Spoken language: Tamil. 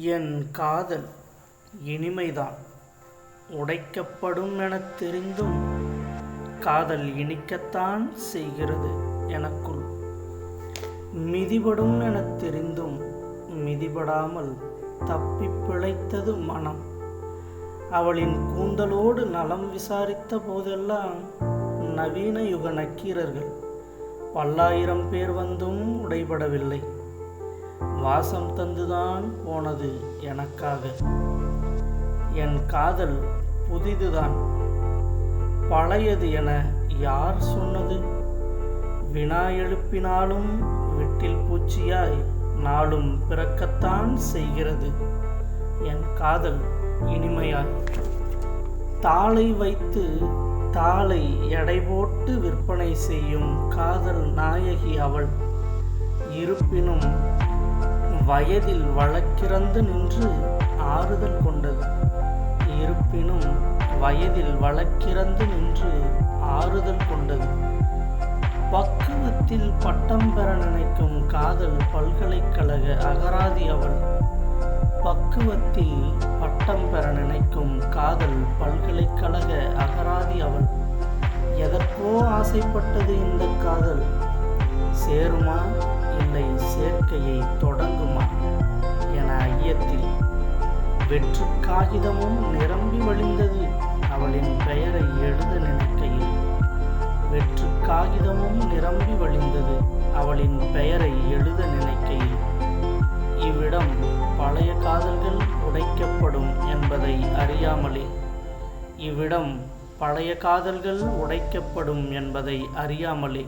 என் காதல் இனிமைதான். உடைக்கப்படும் எனத் தெரிந்தும் காதல் இனிக்கத்தான் செய்கிறது எனக்குள். மிதிபடும் எனத் தெரிந்தும் மிதிபடாமல் தப்பி பிழைத்தது மனம். அவளின் கூந்தலோடு நலம் விசாரித்த போதெல்லாம் நவீன யுக நக்கீரர்கள் பல்லாயிரம் பேர் வந்தும் உடைபடவில்லை. வாசம் தந்துதான் போனது எனக்காக. என் காதல் புதிதுதான். பழையது என யார் சொன்னது? வினா எழுப்பினாலும் விட்டில் பூச்சியாய் நாளும் பிறக்கத்தான் செய்கிறது. என் காதல் இனிமையாய். தாளை வைத்து தாளை எடை போட்டு விற்பனை செய்யும் காதல் நாயகி அவள். இருப்பினும் வயதில் வழக்கிறந்து நின்று ஆறுதல் கொண்டது. இருப்பினும் வயதில் வழக்கிறந்து நின்று ஆறுதல் கொண்டது. பக்குவத்தில் பட்டம் பெற நினைக்கும் காதல் பல்கலைக்கழக அகராதி அவள். பக்குவத்தில் பட்டம் பெற நினைக்கும் காதல் பல்கலைக்கழக அகராதி அவள். எதற்கோ ஆசைப்பட்டது இந்த காதல். சேருமா? இல்லை சேர்க்கையை தொடர் வெற்று காகிதமும் நிரம்பி வழிந்தது. அவளின் பெயரை எழுத நினைக்கையில். வெற்று காகிதமும் நிரம்பி வழிந்தது. அவளின் பெயரை எழுத நினைக்கையில். இவ்விடம் பழைய காதல்கள் உடைக்கப்படும் என்பதை அறியாமலே. இவ்விடம் பழைய காதல்கள் உடைக்கப்படும் என்பதை அறியாமலே.